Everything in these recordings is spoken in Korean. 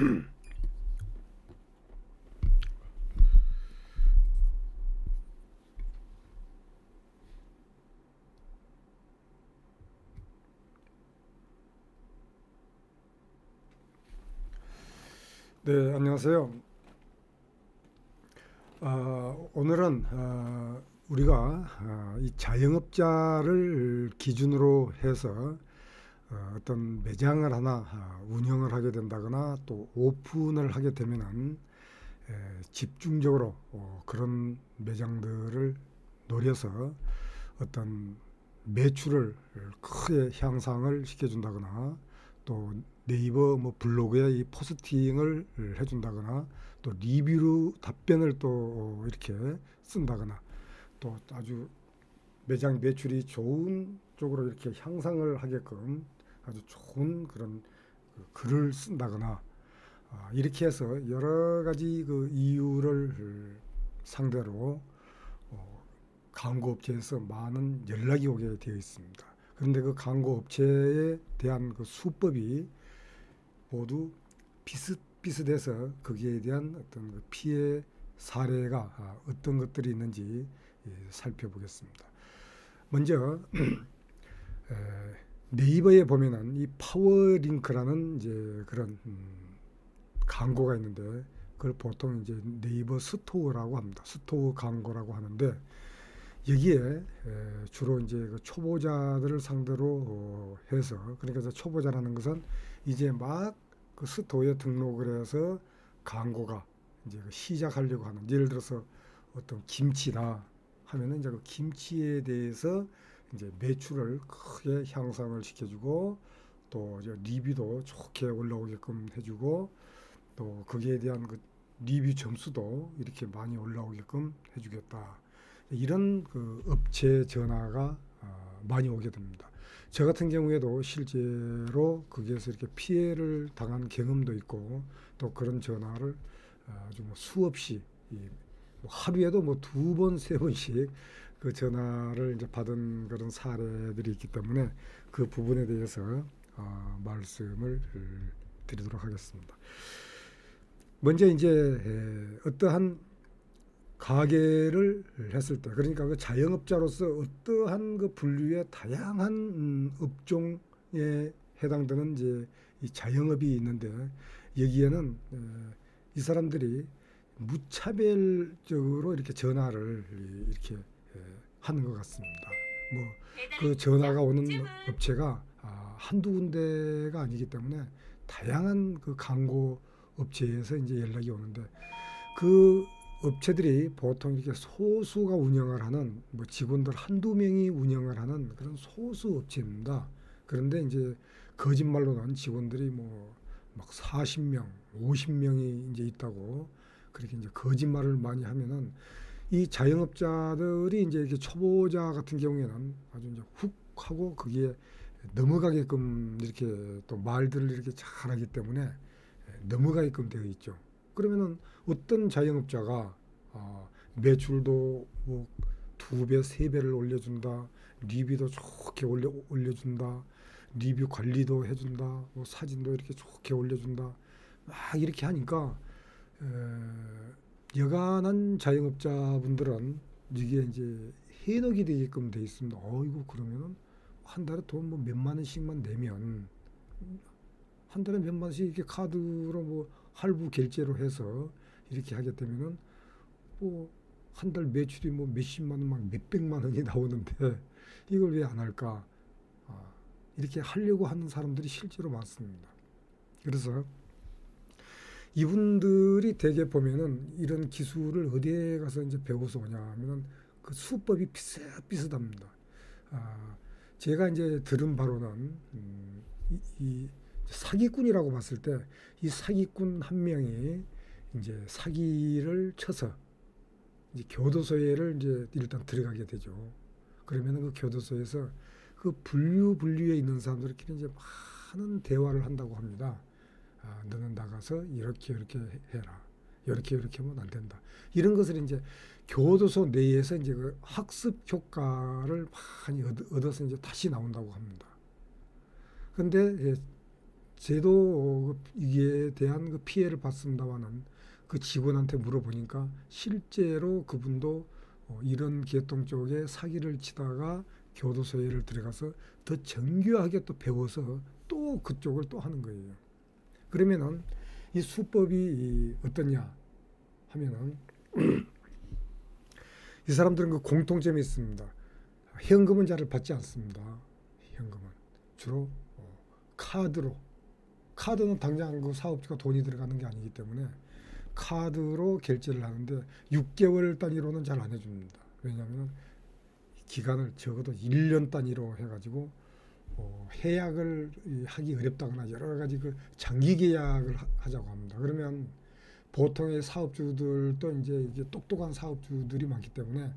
네, 안녕하세요. 아, 오늘은 아, 우리가 아, 이 자영업자를 기준으로 해서 어, 어떤 매장을 하나 아, 운영을 하게 된다거나 또 오픈을 하게 되면은 에, 집중적으로 어, 그런 매장들을 노려서 어떤 매출을 크게 향상을 시켜준다거나 또 네이버 뭐 블로그에 이 포스팅을 해준다거나 또 리뷰로 답변을 또 어, 이렇게 쓴다거나 또 아주 매장 매출이 좋은 쪽으로 이렇게 향상을 하게끔 아주 좋은 그런 그 글을 쓴다거나 아, 이렇게 해서 여러 가지 그 이유를 상대로 어, 광고 업체에서 많은 연락이 오게 되어 있습니다. 그런데 그 광고 업체에 대한 그 수법이 모두 비슷비슷해서 거기에 대한 어떤 그 피해 사례가 아, 어떤 것들이 있는지 예, 살펴보겠습니다. 먼저 에, 네이버에 보면은 이 파워링크라는 이제 그런 음, 광고가 있는데 그걸 보통 이제 네이버 스토어라고 합니다. 스토어 광고라고 하는데 여기에 에, 주로 이제 그 초보자들을 상대로 어, 해서 그러니까 저 초보자라는 것은 이제 막 그 스토어에 등록을 해서 광고가 이제 그 시작하려고 하는 예를 들어서 어떤 김치다 하면은 이제 그 김치에 대해서 이제 매출을 크게 향상을 시켜주고 또 이제 리뷰도 좋게 올라오게끔 해주고 또 거기에 대한 그 리뷰 점수도 이렇게 많이 올라오게끔 해주겠다. 이런 그 업체 전화가 아, 많이 오게 됩니다. 저 같은 경우에도 실제로 거기에서 이렇게 피해를 당한 경험도 있고 또 그런 전화를 아주 뭐 수없이 이뭐 하루에도 뭐 두 번 세 번씩 그 전화를 이제 받은 그런 사례들이 있기 때문에 그 부분에 대해서 어, 말씀을 드리도록 하겠습니다. 먼저 이제 에, 어떠한 가게를 했을 때 그러니까 그 자영업자로서 어떠한 그 분류의 다양한 음, 업종에 해당되는 이제 이 자영업이 있는데 여기에는 에, 이 사람들이 무차별적으로 이렇게 전화를 이렇게 에, 하는 것 같습니다. 뭐 그 전화가 오는 업체가 아, 한두 군데가 아니기 때문에 다양한 그 광고 업체에서 이제 연락이 오는데 그 업체들이 보통 이렇게 소수가 운영을 하는 뭐 직원들 한두 명이 운영을 하는 그런 소수 업체입니다. 그런데 이제 거짓말로는 직원들이 뭐 막 40명, 50명이 이제 있다고 그렇게 이제 거짓말을 많이 하면은 이 자영업자들이 이제 이렇게 초보자 같은 경우에는 아주 이제 훅 하고 거기에 넘어가게끔 이렇게 또 말들을 이렇게 잘하기 때문에 넘어가게끔 되어 있죠. 그러면은 어떤 자영업자가 아, 매출도 뭐 두 배, 세 배를 올려준다, 리뷰도 좋게 올려 올려준다, 리뷰 관리도 해준다, 뭐 사진도 이렇게 좋게 올려준다, 막 이렇게 하니까 에, 여간한 자영업자분들은 이게 이제 해독이 되게끔 돼 있습니다. 어이구 그러면은 한 달에 돈 뭐 몇만 원씩만 내면 한 달에 몇만 원씩 이렇게 카드로 뭐 할부 결제로 해서 이렇게 하게 되면은 뭐 한 달 매출이 뭐 몇십만 원, 막 몇백만 원이 나오는데 이걸 왜 안 할까? 아, 이렇게 하려고 하는 사람들이 실제로 많습니다. 그래서 이분들이 대개 보면은 이런 기술을 어디에 가서 이제 배워서 오냐 하면은 그 수법이 비슷비슷합니다. 아, 제가 이제 들은 바로는 음, 이, 이 사기꾼이라고 봤을 때 이 사기꾼 한 명이 이제 사기를 쳐서 이제 교도소에를 이제 일단 들어가게 되죠. 그러면은 그 교도소에서 그 분류 분류에 있는 사람들끼리 이제 많은 대화를 한다고 합니다. 아, 너는 나가서 이렇게 이렇게 해라. 이렇게 이렇게 하면 안 된다. 이런 것을 이제 교도소 내에서 이제 그 학습 효과를 많이 얻, 얻어서 이제 다시 나온다고 합니다. 근데 예, 저도 그 이에 대한 그 피해를 받습니다만은 그 직원한테 물어보니까 실제로 그분도 어, 이런 계통 쪽에 사기를 치다가 교도소에를 들어가서 더 정교하게 또 배워서 또 그쪽을 또 하는 거예요. 그러면은 이 수법이 이 어떠냐 하면은 이 사람들은 그 공통점이 있습니다. 현금은 잘 받지 않습니다. 현금은 주로 어, 카드로 카드는 당장 그 사업주가 돈이 들어가는 게 아니기 때문에 카드로 결제를 하는데 6개월 단위로는 잘 안 해줍니다. 왜냐하면 기간을 적어도 1년 단위로 해가지고 어, 해약을 이 하기 어렵다거나 여러 가지 그 장기 계약을 하- 하자고 합니다. 그러면 보통의 사업주들도 이제 이게 똑똑한 사업주들이 많기 때문에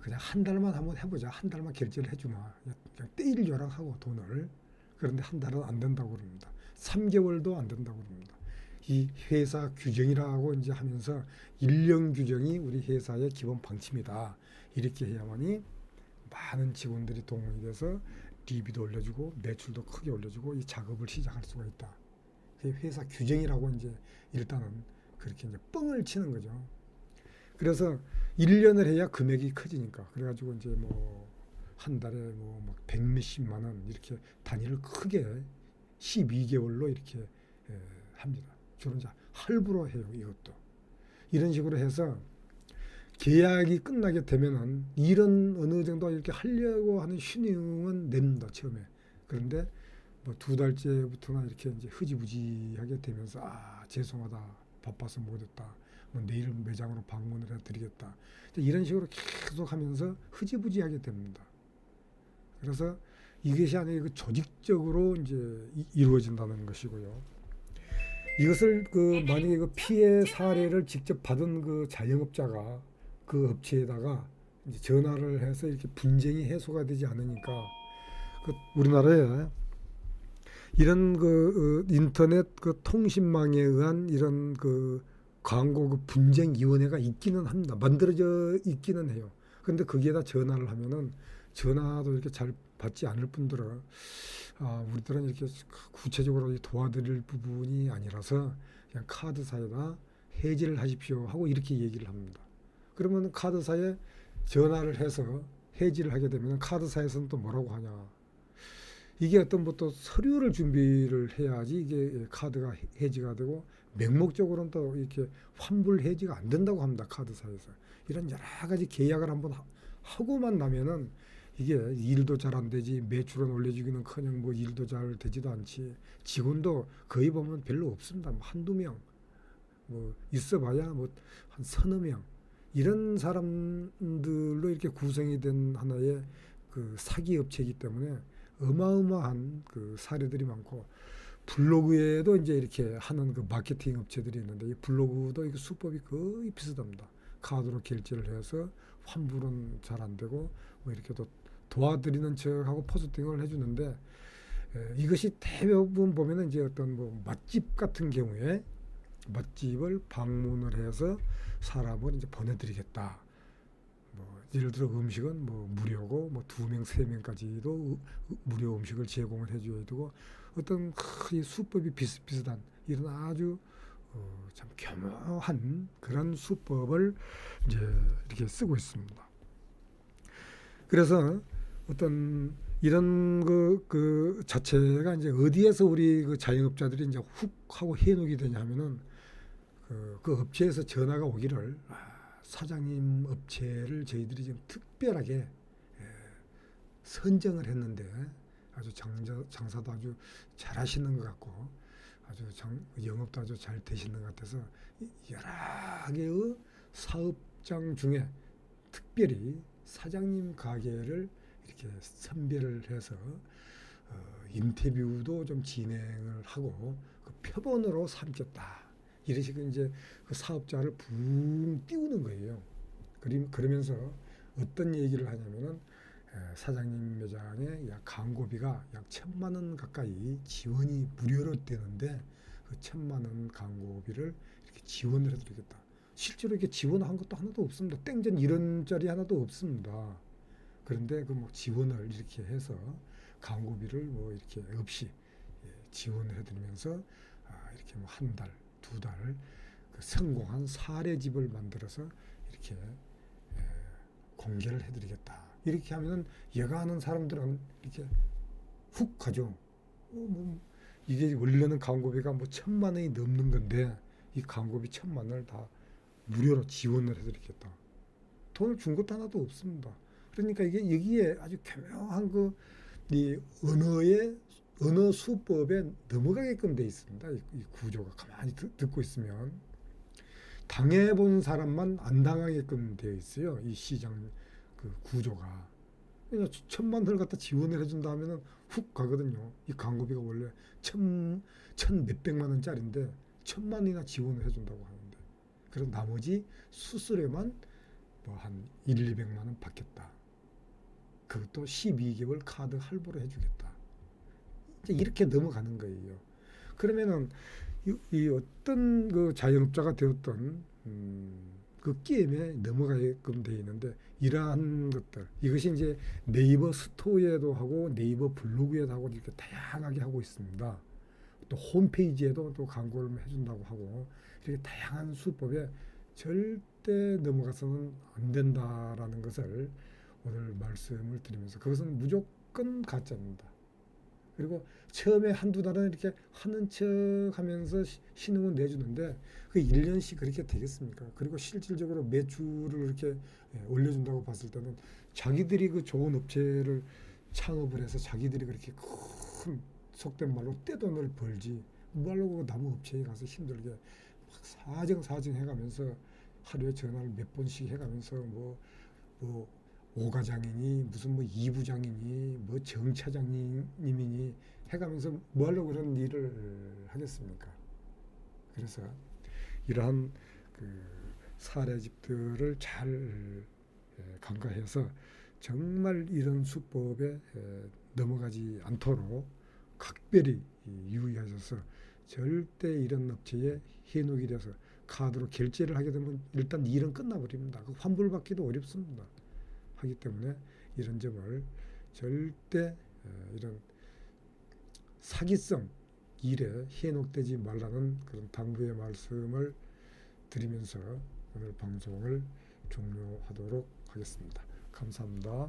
그냥 한 달만 한번 해보자. 한 달만 결제를 해주마. 그냥 떼일 요락하고 돈을. 그런데 한 달은 안 된다고 그럽니다. 3개월도 안 된다고 그럽니다. 이 회사 규정이라고 이제 하면서 일령 규정이 우리 회사의 기본 방침이다. 이렇게 해야만이 많은 직원들이 동원이 돼서 리비도 올려주고 매출도 크게 올려주고 이 작업을 시작할 수가 있다. 그게 회사 규정이라고 이제 일단은 그렇게 이제 뻥을 치는 거죠. 그래서 1년을 해야 금액이 커지니까 그래가지고 이제 뭐 한 달에 뭐 막 백몇십만 원 이렇게 단위를 크게 12개월로 이렇게 에, 합니다. 주로 이제 할부로 해요 이것도 이런 식으로 해서 계약이 끝나게 되면은 일은 어느 정도 이렇게 하려고 하는 신용은 냅니다 처음에. 그런데 뭐 두 달째부터나 이렇게 이제 흐지부지하게 되면서 아 죄송하다. 바빠서 못했다. 뭐 내일 매장으로 방문을 해드리겠다. 이런 식으로 계속 하면서 흐지부지하게 됩니다. 그래서 이것이 아니라 그 조직적으로 이제 이- 이루어진다는 것이고요. 이것을 그 만약에 그 피해 사례를 직접 받은 그 자영업자가 그 업체에다가 이제 전화를 해서 이렇게 분쟁이 해소가 되지 않으니까 그 우리나라에 이런 그 어, 인터넷 그 통신망에 의한 이런 그 광고 그 분쟁 위원회가 있기는 합니다. 만들어져 있기는 해요. 그런데 거기에다 전화를 하면은 전화도 이렇게 잘 받지 않을 뿐더러 아, 우리들은 이렇게 구체적으로 도와드릴 부분이 아니라서 그냥 카드사에다 해지를 하십시오 하고 이렇게 얘기를 합니다. 그러면 카드사에 전화를 해서 해지를 하게 되면 카드사에서는 또 뭐라고 하냐? 이게 어떤 뭐또 서류를 준비를 해야지 이게 카드가 해지가 되고 맹목적으로는 또 이렇게 환불 해지가 안 된다고 합니다. 카드사에서 이런 여러 가지 계약을 한번 하- 하고만 나면은 이게 일도 잘 안 되지 매출은 올려주기는 커녕 뭐 일도 잘 되지도 않지 직원도 거의 보면 별로 없습니다. 뭐 한두 명, 뭐 있어봐야 뭐 한 서너 명 이런 사람들로 이렇게 구성이 된 하나의 그 사기 업체이기 때문에 어마어마한 그 사례들이 많고 블로그에도 이제 이렇게 하는 그 마케팅 업체들이 있는데 이 블로그도 이 수법이 거의 비슷합니다. 카드로 결제를 해서 환불은 잘 안 되고 뭐 이렇게 또 도와드리는 척하고 포스팅을 해주는데 에, 이것이 대부분 보면은 이제 어떤 뭐 맛집 같은 경우에 맛집을 방문을 해서 사람을 이제 보내드리겠다. 뭐 예를 들어 음식은 뭐 무료고 뭐 두 명 세 명까지도 으- 무료 음식을 제공을 해줘야 되고 어떤 큰 수법이 비슷비슷한 이런 아주 어, 참 교묘한 그런 수법을 이제 이렇게 쓰고 있습니다. 그래서 어떤 이런 그, 그 자체가 이제 어디에서 우리 그 자영업자들이 이제 훅 하고 해놓게 되냐 하면은 그, 그 업체에서 전화가 오기를 아, 사장님 업체를 저희들이 지금 특별하게 예, 선정을 했는데 아주 장자, 장사도 아주 잘 하시는 것 같고 아주 장, 영업도 아주 잘 되시는 것 같아서 이 여러 개의 사업장 중에 특별히 사장님 가게를 이렇게 선별을 해서 어, 인터뷰도 좀 진행을 하고 그 표본으로 삼겠다. 이런 식으로 이제 그 사업자를 붕 띄우는 거예요. 그러면서 어떤 얘기를 하냐면은 에, 사장님 매장에 약 광고비가 약 천만 원 가까이 지원이 무료로 되는데 그 천만 원 광고비를 이렇게 지원을 해드리겠다. 실제로 이렇게 지원한 것도 하나도 없습니다. 땡전 1원짜리 하나도 없습니다. 그런데 그 뭐 지원을 이렇게 해서 광고비를 뭐 이렇게 없이 예, 지원을 해드리면서 아, 이렇게 뭐 한 달, 두 달 그 성공한 사례집을 만들어서 이렇게 에, 공개를 해드리겠다. 이렇게 하면은 얘가 하는 사람들은 이렇게 훅 가죠. 어, 뭐 이게 원래는 광고비가 뭐 천만 원이 넘는 건데 이 광고비 천만 원을 다 무료로 지원을 해드리겠다. 돈을 준 것도 하나도 없습니다. 그러니까 이게 여기에 아주 교묘한 그 이 언어의 언어 수법에 넘어가게끔 돼 있습니다. 이, 이 구조가 가만히 듣, 듣고 있으면 당해본 사람만 안 당하게끔 되어 있어요. 이 시장 그 구조가. 그러니까 천만 원을 갖다 지원을 해준다 하면은 훅 가거든요. 이 광고비가 원래 천, 천 몇백만 원짜리인데 천만 원이나 지원을 해준다고 하는데. 그럼 나머지 수수료만 뭐 한 1, 200만 원 받겠다. 그것도 12개월 카드 할부로 해주겠다. 이렇게 넘어가는 거예요. 그러면은 이, 이 어떤 그 자영업자가 되었던 음, 그 게임에 넘어가게끔 돼 있는데 이러한 것들 이것이 이제 네이버 스토어에도 하고 네이버 블로그에도 하고 이렇게 다양하게 하고 있습니다. 또 홈페이지에도 또 광고를 해준다고 하고 이렇게 다양한 수법에 절대 넘어가서는 안 된다라는 것을 오늘 말씀을 드리면서 그것은 무조건 가짜입니다. 그리고 처음에 한두 달은 이렇게 하는 척 하면서 시- 신용을 내주는데 그 1년씩 그렇게 되겠습니까? 그리고 실질적으로 매출을 이렇게 예, 올려준다고 봤을 때는 자기들이 그 좋은 업체를 창업을 해서 자기들이 그렇게 큰 속된 말로 떼돈을 벌지 뭐하려고 그 나무 업체에 가서 힘들게 막 사정 사정 해가면서 하루에 전화를 몇 번씩 해가면서 뭐 뭐 오과장이니 무슨 뭐 이부장이니 뭐 정차장님이니 해가면서 뭐 하려고 그런 일을 하겠습니까? 그래서 이러한 그 사례집들을 잘 에, 간과해서 정말 이런 수법에 에, 넘어가지 않도록 각별히 이 유의하셔서 절대 이런 업체에 현혹이 돼서 카드로 결제를 하게 되면 일단 일은 끝나버립니다. 그 환불받기도 어렵습니다. 하기 때문에 이런 점을 절대 어, 이런 사기성 일에 현혹되지 말라는 그런 당부의 말씀을 드리면서 오늘 방송을 종료하도록 하겠습니다. 감사합니다.